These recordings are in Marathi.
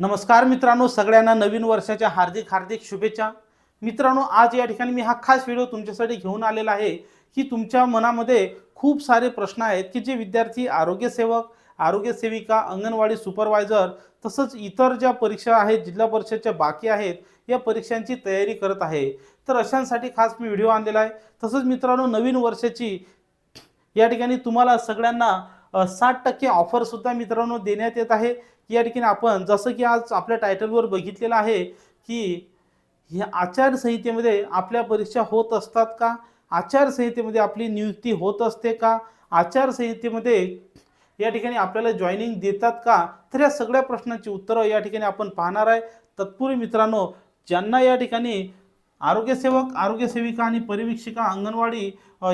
नमस्कार मित्रांनो सगळ्यांना नवीन वर्षाच्या हार्दिक हार्दिक शुभेच्छा. मित्रांनो आज या ठिकाणी मी हा खास व्हिडिओ तुमच्यासाठी घेऊन आलेला आहे की तुमच्या मनामध्ये खूप सारे प्रश्न आहेत की जे विद्यार्थी आरोग्यसेवक आरोग्यसेविका अंगणवाडी सुपरवायझर तसंच इतर ज्या परीक्षा आहेत जिल्हा परिषदच्या बाकी आहेत या परीक्षांची तयारी करत आहे. तर अशांसाठी खास मी व्हिडिओ आणलेला आहे. तसंच मित्रांनो नवीन वर्षाची या ठिकाणी तुम्हाला सगळ्यांना साठ टक्के ऑफरसुद्धा मित्रांनो देण्यात येत आहे. या ठिकाणी आपण जसं की आज आपल्या टायटलवर बघितलेलं आहे की ह्या आचारसंहितेमध्ये आपल्या परीक्षा होत असतात का? आचारसंहितेमध्ये आपली नियुक्ती होत असते का? आचारसंहितेमध्ये या ठिकाणी आपल्याला जॉईनिंग देतात का? तर या सगळ्या प्रश्नांची उत्तरं या ठिकाणी आपण पाहणार आहे. तत्पूर्वी मित्रांनो ज्यांना या ठिकाणी आरोग्यसेवक आरोग्यसेविका आणि परिवीक्षिका अंगणवाडी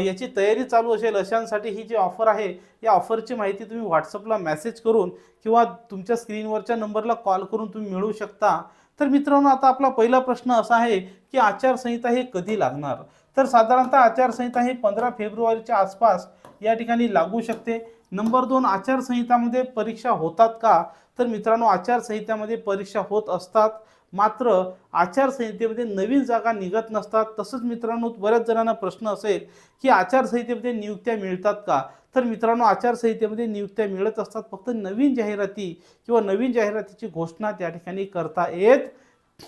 याची तयारी चालू असेल अशांसाठी ही जी ऑफर आहे या ऑफरची माहिती तुम्ही व्हॉट्सअपला मेसेज करून किंवा तुमच्या स्क्रीनवरच्या नंबरला कॉल करून तुम्ही मिळवू शकता. तर मित्रांनो आता आपला पहिला प्रश्न असा आहे की आचारसंहिता हे कधी लागणार? तर साधारणतः आचारसंहिता हे पंधरा फेब्रुवारीच्या आसपास या ठिकाणी लागू शकते. नंबर दोन आचारसंहितामध्ये परीक्षा होतात का? तर मित्रांनो आचारसंहितामध्ये परीक्षा होत असतात. मात्र आचारसंहितेमध्ये नवीन जागा निघत नसतात. तसंच मित्रांनो बऱ्याच जणांना प्रश्न असेल की आचारसंहितेमध्ये नियुक्त्या मिळतात का? तर मित्रांनो आचारसंहितेमध्ये नियुक्त्या मिळत असतात. फक्त नवीन जाहिराती किंवा नवीन जाहिरातीची घोषणा त्या ठिकाणी करता येत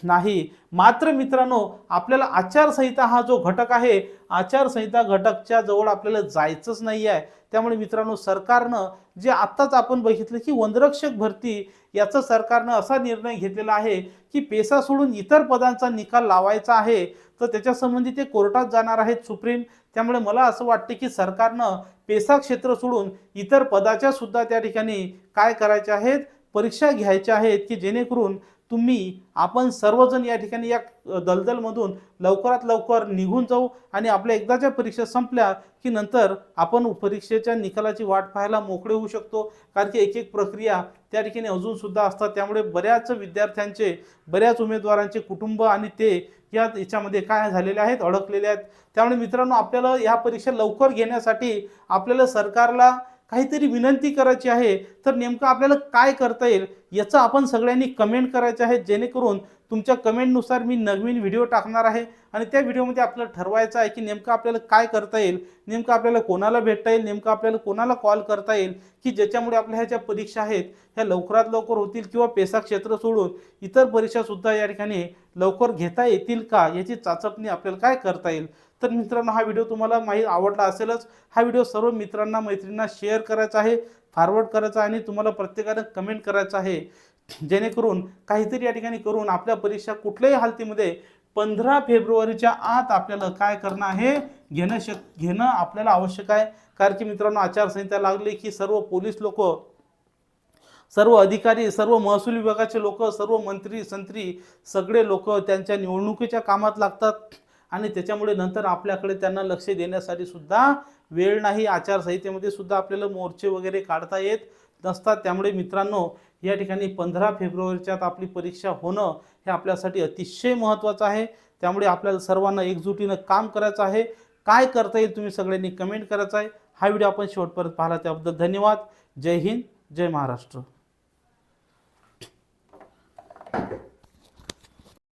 नाही. मात्र मित्रांनो आपल्याला आचारसंहिता हा जो घटक आहे आचारसंहिता घटकच्या जवळ आपल्याला जायचंच नाही आहे त्यामुळे मित्रांनो सरकारनं जे आत्ताच आपण बघितलं की वनरक्षक भरती याचं सरकारनं असा निर्णय घेतलेला आहे की पेसा सोडून इतर पदांचा निकाल लावायचा आहे तर त्याच्यासंबंधी ते कोर्टात जाणार आहेत सुप्रीम. त्यामुळे मला असं वाटतं की सरकारनं पेसा क्षेत्र सोडून इतर पदाच्या सुद्धा त्या ठिकाणी काय करायचे आहेत परीक्षा घ्यायच्या आहेत की जेणेकरून तुम्ही आपण सर्वजण या ठिकाणी या दलदलमधून लवकरात लवकर निघून जाऊ आणि आपल्या एकदाच्या परीक्षा संपल्या की नंतर आपण परीक्षेच्या निकालाची वाट पाहायला मोकळे होऊ शकतो. कारण की एक एक प्रक्रिया त्या ठिकाणी अजूनसुद्धा असतात. त्यामुळे बऱ्याच विद्यार्थ्यांचे बऱ्याच उमेदवारांचे कुटुंब आणि ते या याच्यामध्ये काय झालेले आहेत अडकलेले आहेत. त्यामुळे मित्रांनो आपल्याला या परीक्षा लवकर घेण्यासाठी आपल्याला सरकारला काहीतरी विनंती करायची आहे तर नेमकं आपल्याला काय करता येईल याचं आपण सगळ्यांनी कमेंट करायचं आहे जेणेकरून तुमच्या कमेंटनुसार मी नवीन व्हिडिओ टाकणार आहे आणि त्या व्हिडिओमध्ये आपल्याला ठरवायचं आहे की नेमकं आपल्याला काय करता येईल नेमकं आपल्याला कोणाला भेटता येईल नेमकं आपल्याला कोणाला कॉल करता येईल की ज्याच्यामुळे आपल्या ह्या ज्या परीक्षा आहेत ह्या लवकरात लवकर होतील किंवा पेसा क्षेत्र सोडून इतर परीक्षासुद्धा या ठिकाणी लवकर घेता येतील का याची चाचपणी आपल्याला काय करता येईल? तर मित्रांनो हा व्हिडिओ तुम्हाला माहीत आवडला असेलच. हा व्हिडिओ सर्व मित्रांना मैत्रिणींना शेअर करायचा आहे फॉरवर्ड करायचा आहे आणि तुम्हाला प्रत्येकानं कमेंट करायचं आहे. जेणेकरून काहीतरी या ठिकाणी करून आपल्या परीक्षा कुठल्याही हालतीमध्ये पंधरा फेब्रुवारीच्या आत आपल्याला काय करणं आहे घेणं शक घेणं आपल्याला आवश्यक आहे. कारण की मित्रांनो आचारसंहिता लागली की सर्व पोलीस लोक सर्व अधिकारी सर्व महसूल विभागाचे लोक सर्व मंत्री संत्री सगळे लोक त्यांच्या निवडणुकीच्या कामात लागतात. आणि त्याच्यामुळे नंतर आपल्याकडे त्यांना लक्ष देण्यासाठी सुद्धा वेळ नाही. आचारसंहितेमध्ये सुद्धा आपल्याला मोर्चे वगैरे काढता येत. नसतात त्यामुळे मित्रांनो या ठिकाणी पंधरा फेब्रुवारीच्यात आपली परीक्षा होणं हे आपल्यासाठी अतिशय महत्त्वाचं आहे. त्यामुळे आपल्याला सर्वांना एकजुटीनं काम करायचं आहे. काय करता येईल तुम्ही सगळ्यांनी कमेंट करायचं आहे. हा व्हिडिओ आपण शेवटपर्यंत पाहिला त्याबद्दल धन्यवाद. जय हिंद जय महाराष्ट्र.